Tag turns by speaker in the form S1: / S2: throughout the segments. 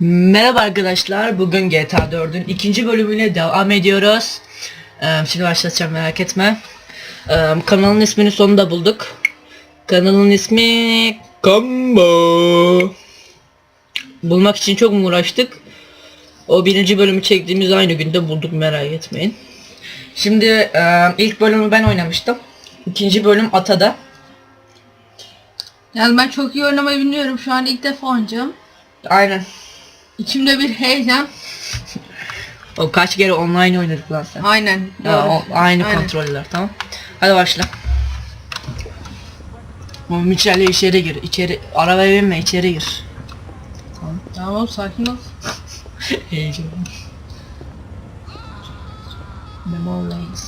S1: Merhaba arkadaşlar. Bugün GTA 4'ün ikinci bölümüne devam ediyoruz. Ee, şimdi başlatacağım merak etme. Ee, kanalın ismini sonunda bulduk. Kanalın ismi Combo. Bulmak için çok mu uğraştık? O birinci bölümü çektiğimiz aynı günde bulduk merak etmeyin. Şimdi e, ilk bölümü ben oynamıştım. İkinci bölüm Ata'da.
S2: Yani ben çok iyi oynamayı bilmiyorum. Şu an ilk defa oynayacağım.
S1: Aynen.
S2: İçimde bir heyecan.
S1: O kaç kere online oynadık lan sen.
S2: Aynen.
S1: Ya,
S2: doğru.
S1: o, aynı
S2: Aynen.
S1: kontroller tamam. Hadi başla. Bu Michel'le içeri gir. İçeri arabaya binme içeri gir.
S2: Tamam sakin ol.
S1: Heyecan. Memorize.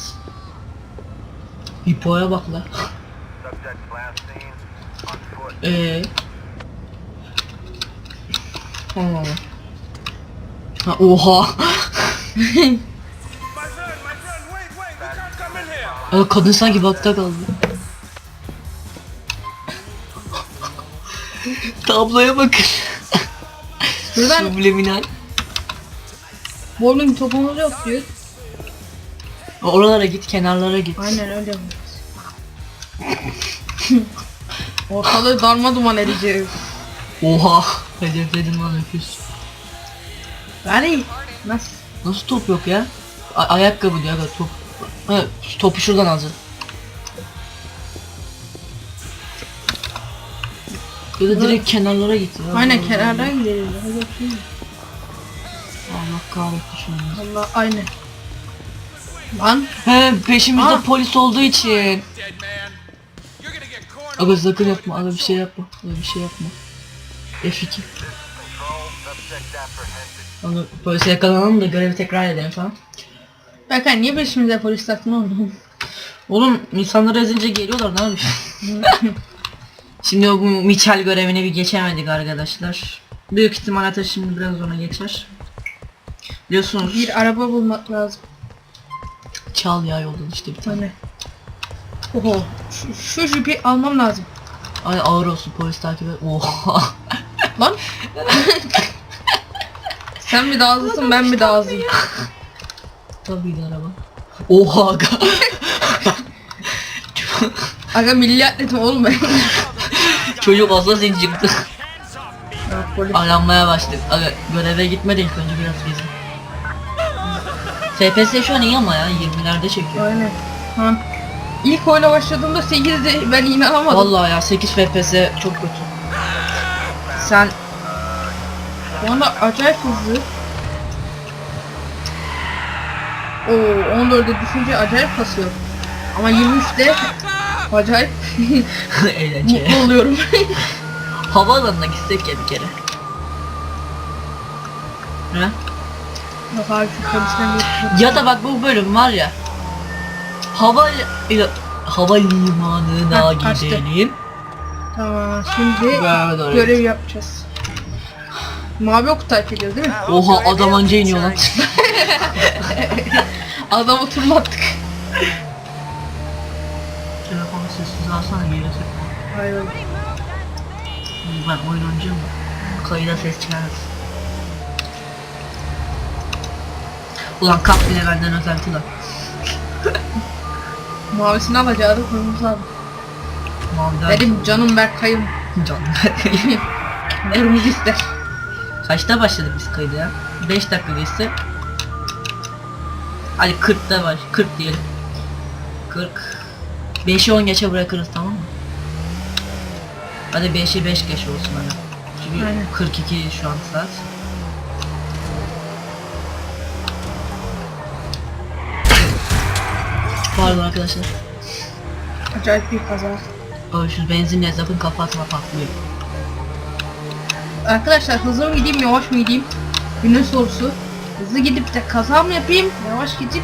S1: Hipo'ya bak la.
S3: Subject last seen on foot.
S1: Eee. Allah Allah. Ha, oha. Aa, kadın sanki bakta kaldı. Tabloya bakın.
S2: Buradan
S1: Subliminal.
S2: bowling topumuz yok diyor.
S1: Oralara git, kenarlara git.
S2: Aynen öyle. Ortalığı darma duman edeceğiz.
S1: Oha. Hedefledim lan öküz.
S2: Yani nasıl?
S1: Nasıl top yok ya? A- ayakkabı diyor aga top. Ha, topu şuradan alacağız. Ya da direkt kenarlara git ya.
S2: Aynen şey yok.
S1: Allah kahretsin şunu.
S2: Allah aynen. Lan
S1: He peşimizde
S2: Aa.
S1: polis olduğu için. Aga sakın yapma, aga bir şey yapma, aga bir şey yapma. F2. Onu polise yakalanalım da görevi tekrar edelim tamam.
S2: Berkay niye peşimize polis taktın oğlum?
S1: Oğlum insanları ezince geliyorlar ne yapayım? Şimdi o bu Michel görevini bir geçemedik arkadaşlar. Büyük ihtimal Ata şimdi biraz ona geçer. Biliyorsunuz
S2: Bir araba bulmak lazım.
S1: çal ya yoldan işte bir tane.
S2: Hani. Oho. Şu, şu jipi almam lazım.
S1: Ay ağır olsun polis takip et. Oha.
S2: Lan. Sen mi daha hızlısın ben mi daha hızlıyım?
S1: Tabii de araba. Oha aga.
S2: Aga milli atletim oğlum ben.
S1: Çocuk.
S2: Ya, polis.
S1: Aranmaya başladık. Aga göreve gitmedi ilk önce biraz gezin. FPS şu an iyi ama ya 20'lerde çekiyor.
S2: Aynen. Ha. İlk oyuna başladığımda 8'di ben inanamadım.
S1: Vallahi ya 8 FPS çok kötü. Sen
S2: Bu anda acayip hızlı. Oo 14'e düşünce acayip kasıyor. Ama 23'te acayip
S1: eğlence.
S2: mutlu oluyorum.
S1: Havaalanına gitsek ya bir kere. Ha?
S2: Bak abi şu polisten.
S1: Ya da bak bu bölüm var ya. Hava havalimanına
S2: Heh, açtı.
S1: gidelim.
S2: Tamam şimdi
S1: Böyle doğru.
S2: görev yapacağız. Mavi oku takip ediyor değil mi?
S1: Oha adam anca iniyor lan.
S2: Adamı turlattık.
S1: Telefonu sessiz alsana yere sakla.
S2: Hayır.
S1: Ben oyun oynayacağım mı? Kayıda ses çıkarız. Ulan kap bile benden özenti lan.
S2: Mavisini alacağı kırmızı abi.
S1: Mavi
S2: Benim canım Berkay'ım.
S1: Can.
S2: Kırmızı ister.
S1: Kaçta başladık biz kaydı ya? 5 dakika geçse. Hadi 40'ta baş. 40 diyelim. 40. 5'i 10 geçe bırakırız tamam mı? Hadi 5'i 5 geç olsun hadi. Çünkü
S2: Aynen.
S1: 42 şu an saat. Pardon arkadaşlar.
S2: Acayip bir kaza.
S1: Şu benzinle sakın kapatma patlıyor.
S2: Arkadaşlar hızlı mı gideyim yavaş mı gideyim? Günün sorusu. Hızlı gidip de kaza mı yapayım? Yavaş gidip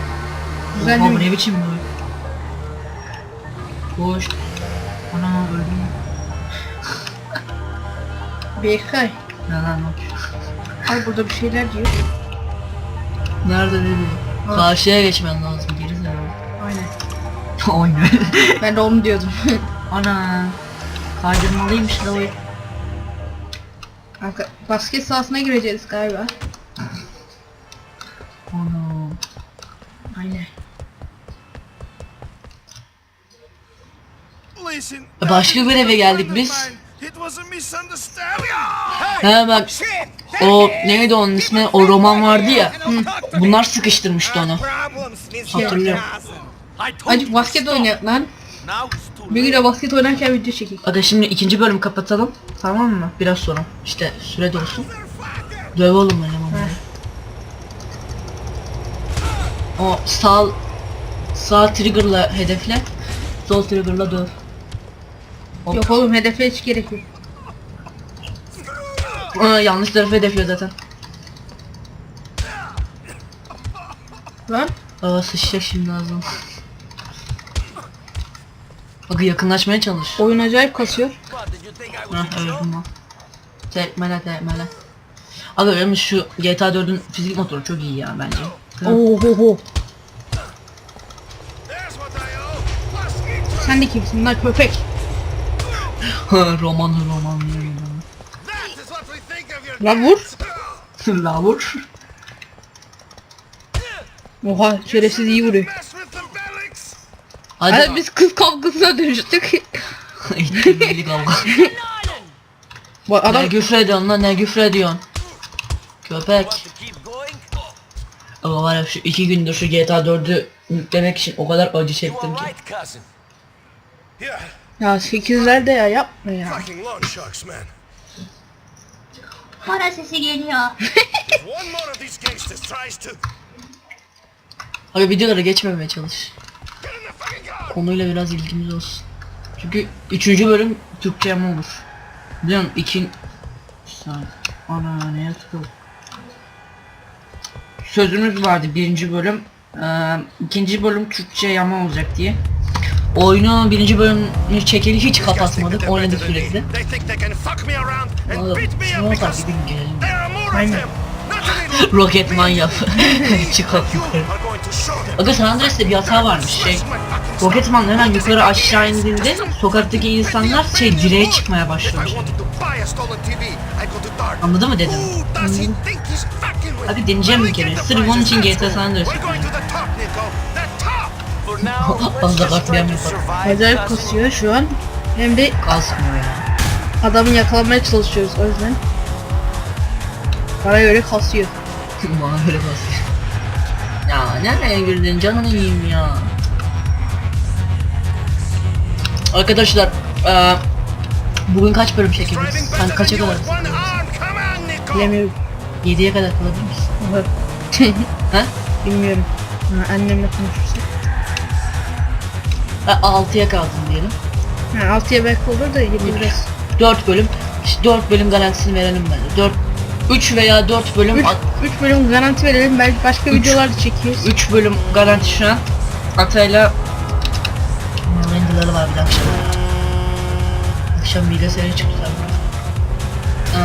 S2: güzel
S1: Oha bu ne biçim bu? Boş. Ana öldüm.
S2: Berkay.
S1: Ne lan o?
S2: Ay burada bir şeyler diyor.
S1: Nerede dedi?
S2: Ha.
S1: Karşıya geçmen lazım geri zekalı.
S2: Aynen.
S1: Oynuyor.
S2: Ben de onu diyordum.
S1: Ana. Kaydırmalıymış la o.
S2: Kanka basket sahasına gireceğiz galiba.
S1: Ana.
S2: Aynen.
S3: Listen.
S1: Başka bir eve geldik biz.
S3: It was a misunderstanding.
S1: He bak o neydi onun ismi o roman vardı ya. Bunlar sıkıştırmıştı onu. Hatırlıyorum.
S2: Hadi basket oynayalım lan. Bir gün de basket oynarken video çekeyim.
S1: Aga şimdi ikinci bölüm kapatalım. Tamam mı? Biraz sonra. İşte süre dolsun. Döv oğlum elemanları. O sağ sağ trigger'la hedefle. Sol trigger'la döv. Hop.
S2: Yok oğlum hedefe hiç gerek yok.
S1: Aa, yanlış tarafı hedefliyor zaten.
S2: Lan
S1: Aa sıçacak şimdi ağzım. Aga yakınlaşmaya çalış.
S2: oyun acayip kasıyor.
S1: Evet bundan. Tekmele tekmele. Aga yalnız şu GTA 4'ün fizik motoru çok iyi ya bence.
S3: İnterest.
S2: Sen de kimsin lan köpek?
S1: roman roman
S3: your
S2: Lan vur.
S1: La vur.
S2: Oha şerefsiz iyi vuruyor.
S1: Hadi.
S2: Hadi biz kız kavgasına dönüştük.
S1: İtti birlik kavga.
S2: Bak
S1: ne
S2: adam
S1: küfür ediyorsun lan ne küfür ediyorsun. Köpek. Ama var ya şu iki gündür şu GTA 4'ü yüklemek için o kadar acı çektim ki.
S2: Ya 8'lerde ya yapma ya.
S4: Para sesi geliyor.
S1: Abi videolara geçmemeye çalış. Konuyla biraz ilgimiz olsun. Çünkü üçüncü bölüm Türkçe mi olur? Biliyor musun? İkin... Ana neye tıkıldım? Sözümüz vardı birinci bölüm. Ee, ikinci bölüm Türkçe yama olacak diye. Oyunu birinci bölümünü çekeli hiç kapatmadık. Oynadık sürekli. Yap. Çıkalım
S3: You
S1: yukarı. Aga San Andreas'te bir hata varmış şey. Roketman hemen yukarı aşağı indiğinde sokaktaki insanlar şey direğe çıkmaya başlamış. Anladın mı dedim?
S3: With?
S1: Abi deneyeceğim bir kere. Sırf onun için GTA. San Andreas
S5: just
S1: bakmayan
S5: try
S1: bir bak.
S5: survive,
S2: Acayip kasıyor şu an. Hem de
S1: Kasmıyor ya.
S2: adamı yakalamaya çalışıyoruz o yüzden. Bana göre kasıyor.
S1: Bana böyle basıyor. Ya nereye girdin canını yiyeyim ya. Arkadaşlar eee, bugün kaç bölüm?
S3: Driving
S1: Sen kaça kadar?
S2: Bilemiyorum.
S1: 7'ye kadar kalabilir misin? Ha?
S2: Bilmiyorum. Ha, annemle konuşursak.
S1: Ha, 6'ya kaldın diyelim.
S2: Ha, 6'ya belki olur da 7 biraz.
S1: 4 bölüm. İşte 4 bölüm garantisini verelim bence. 4 3 veya 4 bölüm
S2: 3, 3 bölüm garanti verelim belki başka
S1: Üç.
S2: videolar da çekeriz.
S1: 3 bölüm garanti şu an. Atayla Bir de akşam. Akşam bilgisayara. Ee,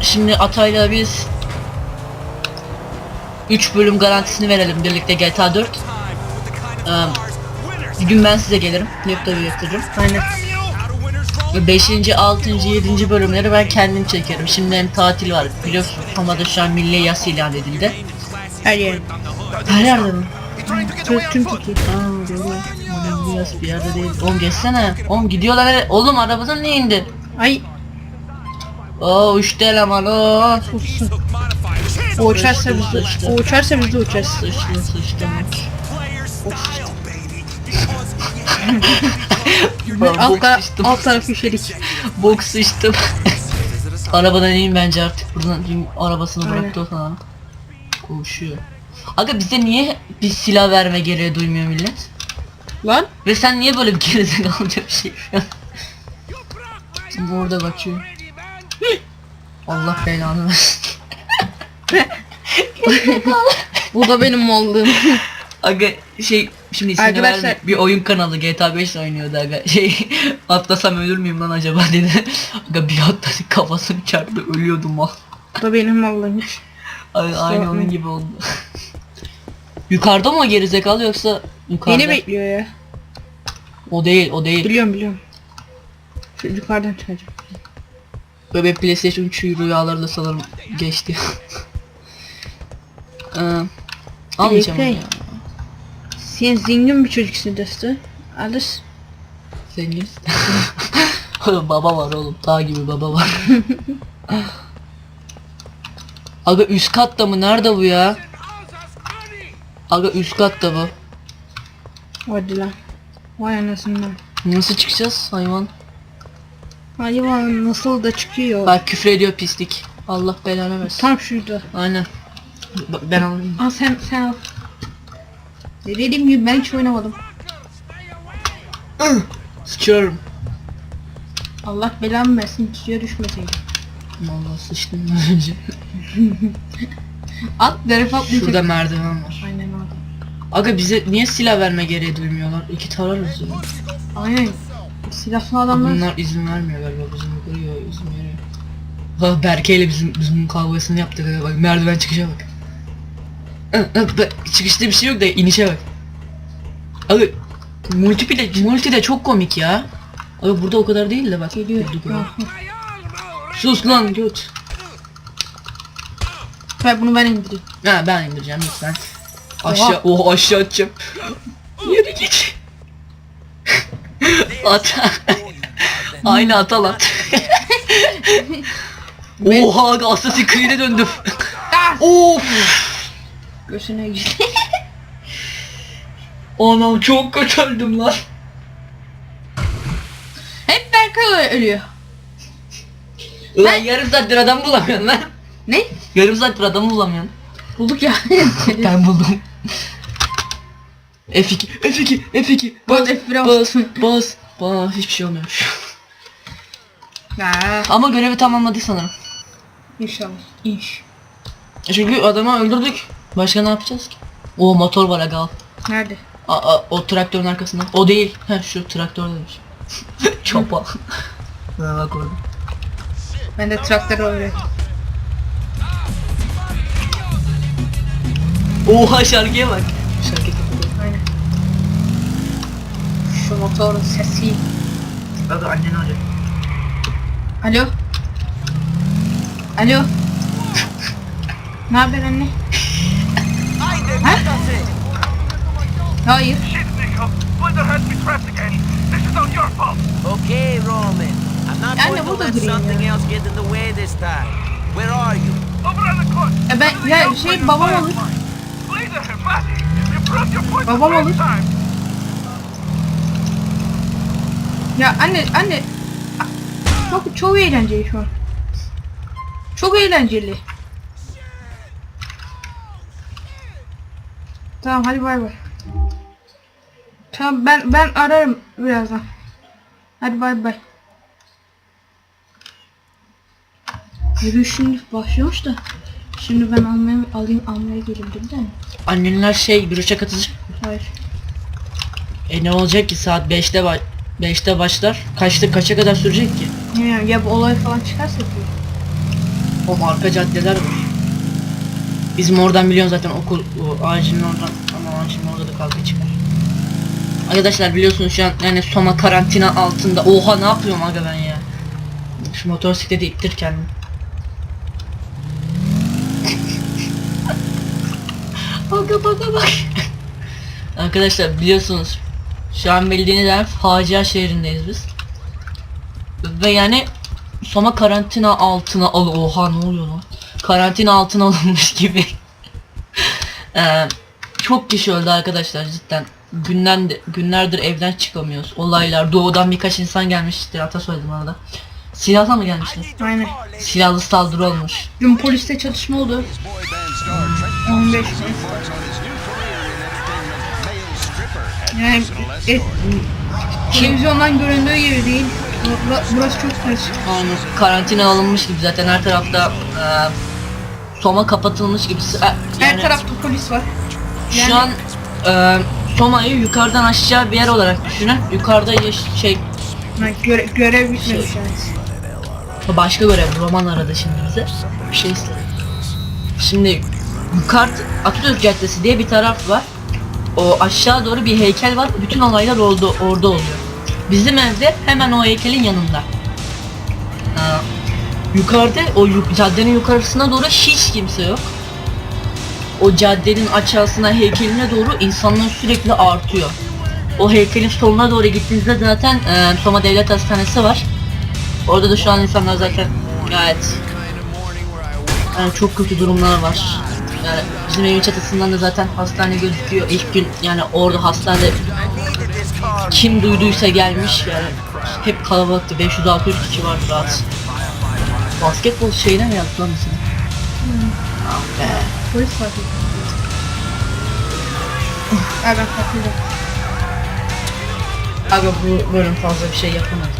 S1: şimdi Atayla biz 3 bölüm garantisini verelim birlikte GTA 4. Ee, bir gün ben size gelirim. Laptopu getiririm.
S2: Aynen.
S1: Ve 5. 6. 7. bölümleri ben kendim çekerim. Şimdi hem tatil var biliyorsun. Roma'da şu an milli yas ilan edildi.
S2: Her yer.
S1: Her yerde mi?
S2: Tüm. Türkiye.
S1: Aa doğru. Yas bir yerde değil. Oğlum geçsene. Oğlum gidiyorlar. Oğlum arabadan niye indin?
S2: Ay
S1: Oo uçtu eleman o.
S2: uçsun. O uçarsa biz de, o uçarsa biz de uçarız.
S1: Sıçtı sıçtı.
S2: Alt,
S1: Bok
S2: ta
S1: sıçtım.
S2: alt tarafı üşedik.
S1: Bok sıçtım. Arabadan ineyim bence artık. Buradan dün arabasını
S2: Aynen.
S1: bıraktı o sana. Koşuyor. Aga bize niye bir silah verme gereği duymuyor millet?
S2: Lan
S1: Ve sen niye böyle bir gerizekalıca bir şey? Şimdi orada bakıyor. Allah belanı versin.
S2: bu da benim mallığım.
S1: Aga şey şimdi ismini
S2: Arkadaşlar-
S1: verme. Bir oyun kanalı GTA 5 oynuyordu aga. Şey atlasam ölür müyüm lan acaba dedi. Aga bir atladı kafasını çarptı ölüyordum o.
S2: bu da benim.
S1: Ay, aynı onun gibi oldu. Yukarıda mı o gerizekalı yoksa yukarıda?
S2: Beni bekliyor ya.
S1: O değil o değil.
S2: Biliyorum biliyorum. Şu yukarıdan çıkacağım.
S1: Böyle PlayStation 3 rüyalarında sanırım geçti. ee, almayacağım onu ya.
S2: Sen zengin bir çocuksun dostum. Alır.
S1: Zengin. Oğlum baba var oğlum. Dağ gibi baba var. Aga üst katta mı? Nerede bu ya? Aga üst katta bu.
S2: Hadi lan. Vay anasından.
S1: Nasıl çıkacağız hayvan?
S2: Hayvan nasıl da çıkıyor.
S1: Bak küfür ediyor pislik. Allah belanı versin.
S2: Tam şurada.
S1: Aynen. Bak ben alayım.
S2: Al sen sen al. Dediğim gibi ben hiç oynamadım.
S1: Sıçıyorum.
S2: Allah belamı versin suya düşmeseydim.
S1: Vallahi sıçtım az önce.
S2: At deref atlayacak.
S1: Şurada merdiven var.
S2: Aynen.
S1: Aga bize niye silah verme gereği duymuyorlar? İki tararız ya.
S2: Aynen. Silahlı adamlar.
S1: Bunlar izin vermiyor galiba bizim vuruyor izin veriyor. Bak Berke ile bizim bizim kavgasını yaptık aga bak merdiven çıkışa bak. Çıkışta bir şey yok da inişe bak. Aga multi de multi de çok komik ya. Aga burada o kadar değil de bak.
S2: Geliyor. Ha, ha.
S1: Sus lan göt.
S2: Ben bunu ben indireyim.
S1: Ha ben indireceğim lütfen. Aşağı, oh aşağı atacağım. Yürü git. at. Aynı atal at. Oha Assassin's Creed'e döndüm. Of.
S2: Göğsüne gitti.
S1: Anam çok kötü öldüm lan.
S2: Hep Berkay ölüyor.
S1: Ulan yarım saattir adam bulamıyorsun lan.
S2: Ne?
S1: Yarım saattir adamı bulamıyorsun.
S2: Bulduk ya.
S1: Ben buldum. F2, F2, F2.
S2: Bas,
S1: Bas,
S2: F1'e
S1: bas,
S2: bas.
S1: bas. Hiçbir şey olmuyormuş.
S2: ya.
S1: Ama görevi tamamladık sanırım.
S2: İnşallah. İnş.
S1: Çünkü adamı öldürdük. Başka ne yapacağız ki? O motor var aga al.
S2: Nerede?
S1: A, a- o traktörün arkasında. O değil. Heh şu traktör demiş. Çopa. Ha, bak orada.
S2: Ben de traktörü öğrettim.
S1: Oha şarkıya bak. Şarkı kapatalım.
S2: Aynen. Şu motorun sesi.
S1: Aga annen arıyor.
S2: Alo. Alo. ne haber anne? Ha? Hayır.
S4: Okay, Roman. I'm not
S2: Yani
S4: going to let something else get in the way this time. Where are you?
S3: Over on the coast.
S2: E ben ya şey babam olur. Babam olur. Ya anne anne. Çok çok eğlenceli şu an. Çok eğlenceli. Tamam hadi bay bay. Tamam ben ben ararım birazdan. Hadi bay bay. Yürüyüş şimdi başlıyormuş da. Şimdi ben almaya alayım almaya geleyim değil mi?
S1: Annenler şey bir uçak atacak.
S2: Hayır.
S1: E ne olacak ki saat 5'te ba 5'te başlar. Kaçta kaça kadar sürecek ki?
S2: Bilmiyorum ya bu olay falan çıkarsa ki.
S1: O arka caddeler var. Bizim oradan biliyorsun zaten okul o ağacının oradan ama ağacının orada da kavga çıkar. Arkadaşlar biliyorsunuz şu an yani Soma karantina altında. Oha ne yapıyorum aga ben ya. Şu motosikleti ittir kendimi. Aga baka bak. Arkadaşlar biliyorsunuz şu an bildiğiniz yer facia şehrindeyiz biz. Ve yani Soma karantina altına al oha ne oluyor lan? Karantina altına alınmış gibi. Ee, çok kişi öldü arkadaşlar cidden. Günden de, günlerdir evden çıkamıyoruz. Olaylar doğudan birkaç insan gelmişti hata söyledim arada. Silahla mı gelmişler?
S2: Aynen.
S1: Silahlı saldırı olmuş.
S2: Dün poliste çatışma oldu. 15 Yani e, televizyondan göründüğü gibi değil. Bura- Burası çok karışık.
S1: Yani karantina alınmış gibi zaten her tarafta e, Soma kapatılmış gibi. E,
S2: Her
S1: yani-
S2: tarafta polis var.
S1: Şu an e, Soma'yı yukarıdan aşağı bir yer olarak düşünün. Yukarıda şey
S2: Yani göre- görev bitmemiş
S1: Şey.
S2: yani.
S1: başka görev roman aradı şimdi bize. Bir şey istedi. Şimdi yukarı Atatürk Caddesi diye bir taraf var. O aşağı doğru bir heykel var. Bütün olaylar orada orada oluyor. Bizim evde hemen o heykelin yanında. Ee, Yukarıda o yu- caddenin yukarısına doğru hiç kimse yok. O caddenin aşağısına heykeline doğru insanlar sürekli artıyor. O heykelin soluna doğru gittiğinizde zaten e, Soma Devlet Hastanesi var. Orada da şu an insanlar zaten gayet yani çok kötü durumlar var. Yani bizim evin çatısından da zaten hastane gözüküyor. İlk gün yani orada hastane
S4: I needed this car.
S1: kim duyduysa gelmiş yani hep kalabalıktı 500-600 kişi var rahat. Basketbol şeyine mi yaptı lan bizim? Ah be.
S2: Polis etti. Ay ben takıldım.
S1: Aga bu bölüm fazla bir şey yapamadık.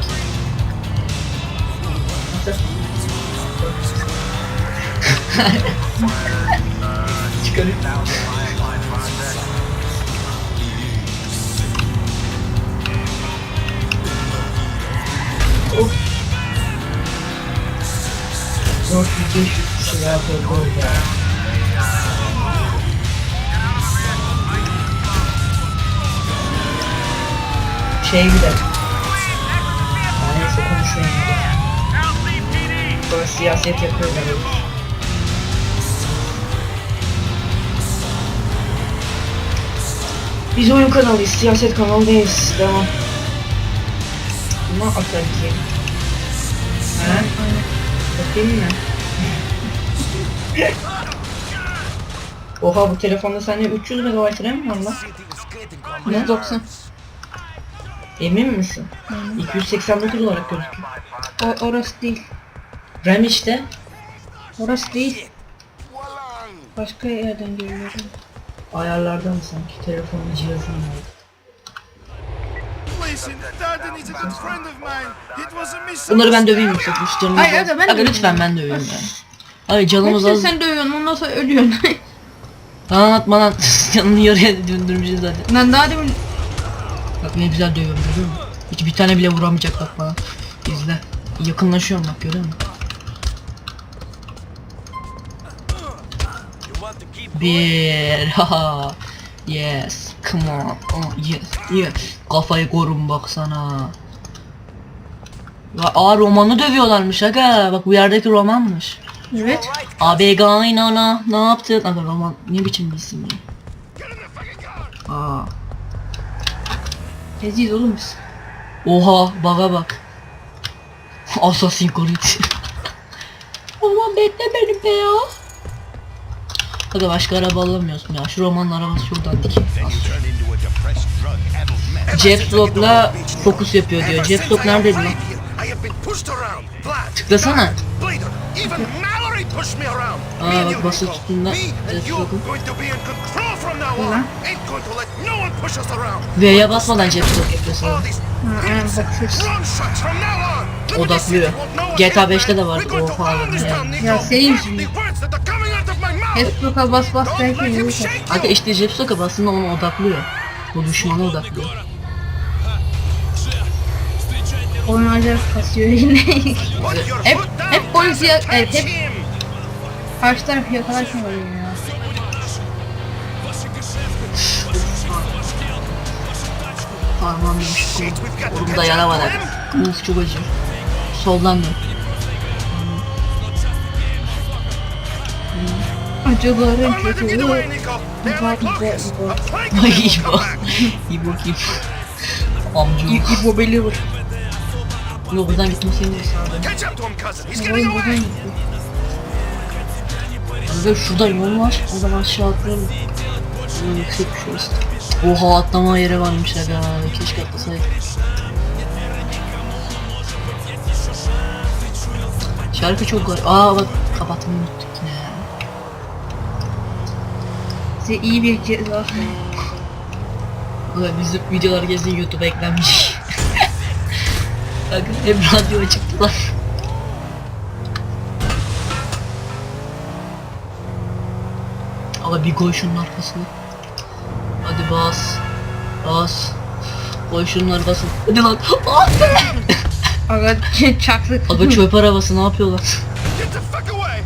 S1: Nasıl? Çıkarayım. Of. 4500 kişi rahat oldu ya. Şey bir de. Neyse konuşuyorum. Sonra siyaset yapıyorlar. Biz oyun kanalıyız, siyaset kanalı değiliz. Devam. Ama atar ki. Ha? Bakayım mı? Oha bu telefonda sende 300 MB RAM var lan. Ne?
S2: 190.
S1: Emin misin? 289 olarak gözüküyor.
S2: O, orası değil.
S1: RAM işte.
S2: Orası değil. Başka yerden geliyorum.
S1: Ayarlarda mı sanki? Telefonun cihazına
S3: a
S1: Bunları ben döveyim
S3: misunderstanding.
S1: yoksa hiç
S2: Hayır, aga, ben
S1: Aga
S2: döveyim
S1: lütfen ben döveyim yani. Hayır canımız az.
S2: sen dövüyorsun ondan sonra ölüyorsun.
S1: Lan atma lan. Canını yarıya döndürmüşüz zaten.
S2: Lan daha demin
S1: Bak ne güzel dövüyorum görüyor musun? Hiç bir tane bile vuramayacak bak bana. İzle. Yakınlaşıyorum bak görüyor musun? Bir. Haha. yes. Come on. Oh, yes. Yes. Kafayı korun baksana. Ya aa romanı dövüyorlarmış aga. Bak bu yerdeki romanmış.
S2: Evet.
S1: Abi gaynana ne yaptın? Aga roman ne biçim bir isim ya? Aa.
S2: Leziz oğlum biz.
S1: Oha baga bak. Assassin Creed. Aman bekle benim be ya. Aga başka araba alamıyoruz mu ya? Şu romanın arabası şuradan dik. Jeff Lock'la fokus yapıyor diyor. Jeff Lock neredeydi lan? Tıklasana.
S3: Pushed me around.
S1: Aa,
S3: Me and you, Me and going to be in control from now on. Ain't going to let no one push us around.
S1: V'ye basmadan
S3: on. Liberty
S1: Odaklıyor. GTA
S3: hit,
S1: 5'te de var. Oha.
S2: Ya senin
S3: Mark
S2: yüzünden.
S3: the words that are coming out of my mouth.
S2: Hep bloka bas bas
S3: Don't
S2: derken
S3: let him
S2: yürü.
S3: shake you.
S1: Aga işte Lock aslında onu odaklıyor. O düşmanı odaklıyor.
S2: Oyun acayip kasıyor yine. Hep hep polis ya
S3: catch
S2: evet, hep. Karşı taraf yakalarken oluyor ya.
S1: Parmağım
S3: got to
S1: Kolumda
S3: catch
S1: yara var. Uf çok acıyor. Soldan dön.
S2: Acıların kötülüğü. İbo, İbo. İbo.
S1: İbo. İbo kim? Amca.
S2: İbo Believer.
S1: Yok buradan.
S3: He's
S2: Oyun
S3: getting
S2: buradan gitti.
S1: Burada şurada yol var. O zaman aşağı atlayalım. Böyle yüksek şurası. Oha atlama yeri varmış aga. Keşke atlasaydık. Şarkı çok garip. Aa bak kapatmayı unuttuk yine ya.
S2: Size iyi bir ceza.
S1: Ulan bizim videolar gezin YouTube'a eklenmiş. Aga hep radyo çıktılar. Ama bir koy şunun arkasına. Hadi bas. Bas. Koy şunun arkasına. Hadi lan. Be!
S2: Aga çaktık.
S1: Aga çöp arabası ne yapıyorlar?
S3: Get the fuck away.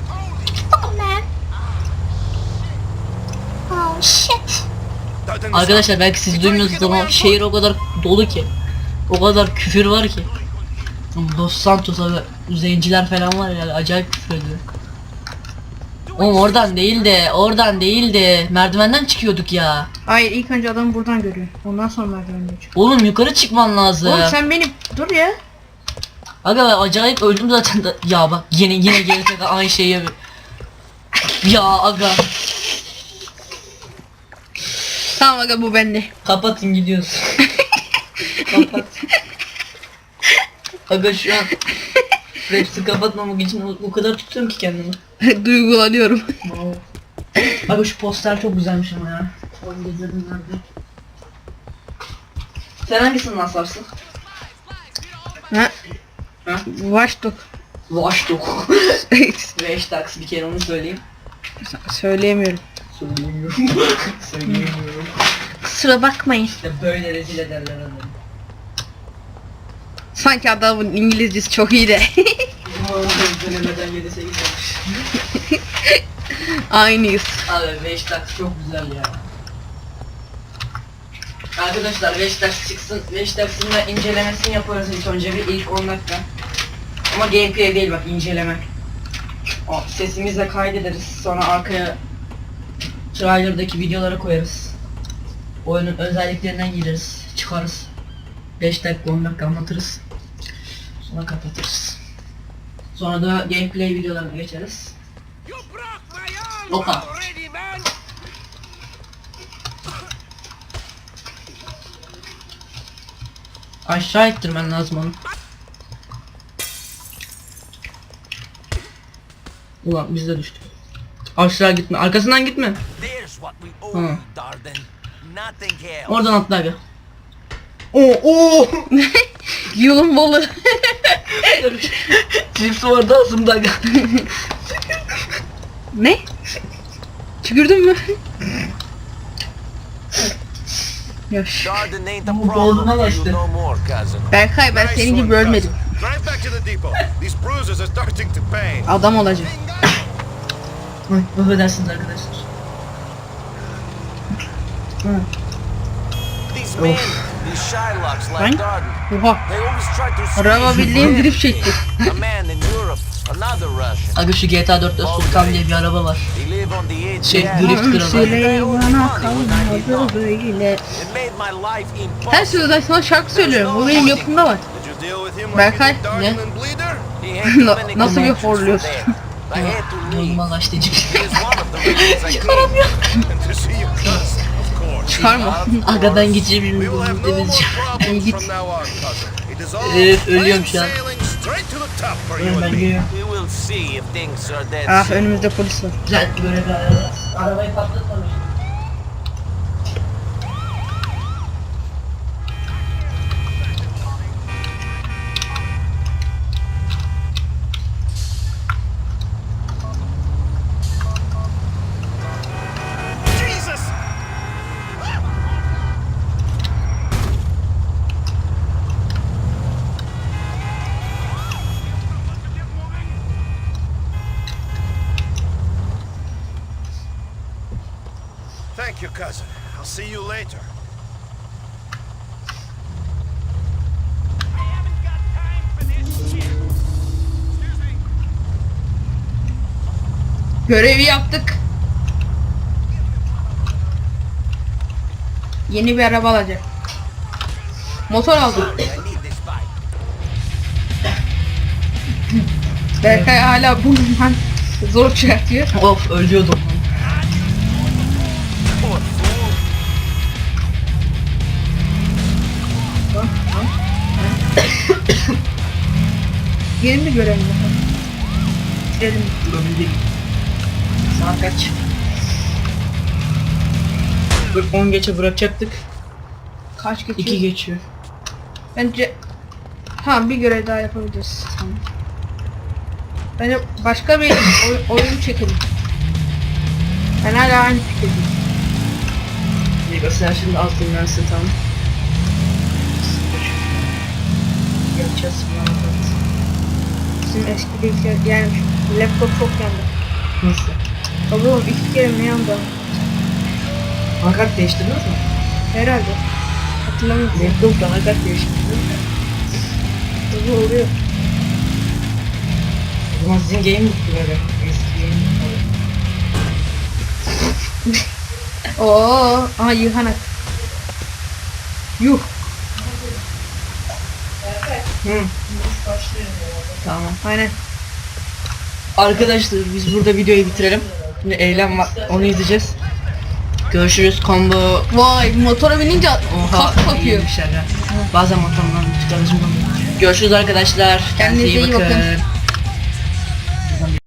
S3: Darden,
S1: Arkadaşlar belki siz duymuyorsunuz ama şehir o kadar dolu ki. O kadar küfür var ki. Los Santos'a zenciler falan var ya acayip küfür ediyor. Oğlum oradan değil de oradan değil de merdivenden çıkıyorduk ya.
S2: Hayır ilk önce adamı buradan görüyor. Ondan sonra merdivenden çıkıyor.
S1: Oğlum yukarı çıkman lazım.
S2: Oğlum sen beni dur ya.
S1: Aga ben acayip öldüm zaten da. Ya bak yine yine gelecek aynı şeyi. Ya aga.
S2: Tamam aga bu bende.
S1: Kapatın gidiyoruz. Kapat. Aga şu an Raps'i kapatmamak için o, o kadar tutuyorum ki kendimi.
S2: Duygulanıyorum.
S1: Aga şu poster çok güzelmiş ama ya. Nerede? Sen hangisini naslarsın?
S2: ha?
S1: Ha?
S2: Watch Dog.
S1: Watch Dog. Watch Dogs bir kere onu söyleyeyim.
S2: Söyleyemiyorum.
S1: Söyleyemiyorum. Söyleyemiyorum.
S2: Kusura bakmayın.
S1: İşte böyle rezil ederler adamı.
S2: Sanki adamın İngilizcesi çok iyi de.
S1: Denemeden 7-8 olmuş.
S2: Aynıyız.
S1: Abi Beşiktaş çok güzel ya. Arkadaşlar Beşiktaş çıksın. Beşiktaş'ın da incelemesini yaparız ilk önce bir ilk 10 dakika. Ama gameplay değil bak inceleme. O, sesimizle kaydederiz. Sonra arkaya trailer'daki videoları koyarız. Oyunun özelliklerinden gireriz. Çıkarız. 5 dakika 10 dakika anlatırız. Sonra kapatırız. Sonra da gameplay videolarına geçeriz.
S3: Already, man!
S1: Aşağı ittirmen lazım onu. Ulan biz de düştük. Aşağı gitme. Arkasından gitme.
S4: Else.
S1: Oradan atla abi. Oo oo.
S2: Yolun bolu.
S1: Cips vardı ağzımda.
S2: ne? Tükürdün mü? Yaş.
S1: Bu
S4: more, cousin.
S2: Berkay ben senin gibi ölmedim. Adam olacak.
S1: Affedersiniz arkadaşlar.
S4: These
S2: Lan? Oha. Araba bildiğin drift çekti.
S4: A man in Europe, another Russian.
S1: Aga şu GTA 4'te Sultan diye bir araba var. Şey, drift kralı.
S2: Her sözden sana şarkı söylüyorum. Bu benim yapımda var. Berkay,
S1: ne?
S2: nasıl bir horluyorsun?
S4: that. I had to Of
S1: Aga ben gideceğim
S3: We will have no more problems
S2: git.
S3: from now on, cousin. It is all
S1: Evet, ölüyorum şu an.
S3: sailing straight to the top for you
S1: Ben geliyorum.
S4: We will see if things are that
S2: Ah önümüzde polis var.
S1: Güzel araba. Arabayı patlatmamış.
S3: See you later. I haven't got time for this shit. Excuse me.
S2: Görevi yaptık. Yeni bir araba alacak. Motor aldım. Berkay hala burnundan zor çıkartıyor.
S1: Of ölüyordum.
S2: Yeni mi görelim bakalım.
S1: Ömrü değil. Saat kaç? 10 geçe bırakacaktık.
S2: Kaç geçiyor?
S1: 2 geçiyor.
S2: Bence tamam bir görev daha yapabiliriz. Tamam. Bence başka bir oy- oyun çekelim. Ben hala aynı fikirdeyim.
S1: Liga sen şimdi az dinlensin tamam. Yapacağız falan.
S2: Bizim eski bilgisayar yani şu laptop çok yandı.
S1: Nasıl?
S2: Tabii oğlum iki kere mi yandı?
S1: Anakart değiştirdiniz mi?
S2: Herhalde. Hatırlamıyorum.
S1: Laptopla anakart değiştirdiniz mi?
S2: Tabii oluyor.
S1: O zaman sizin game mutlu böyle. Eski game mutlu.
S2: Oo, aha yıkan at. Yuh.
S1: Hı. Tamam.
S2: Aynen.
S1: Arkadaşlar biz burada videoyu bitirelim. Şimdi eylem var. Onu izleyeceğiz. Görüşürüz combo.
S2: Vay motora binince
S1: Oha.
S2: kalk kapıyor.
S1: Bazen motorumdan çıkarız. Görüşürüz arkadaşlar.
S2: Kendinize iyi bakın.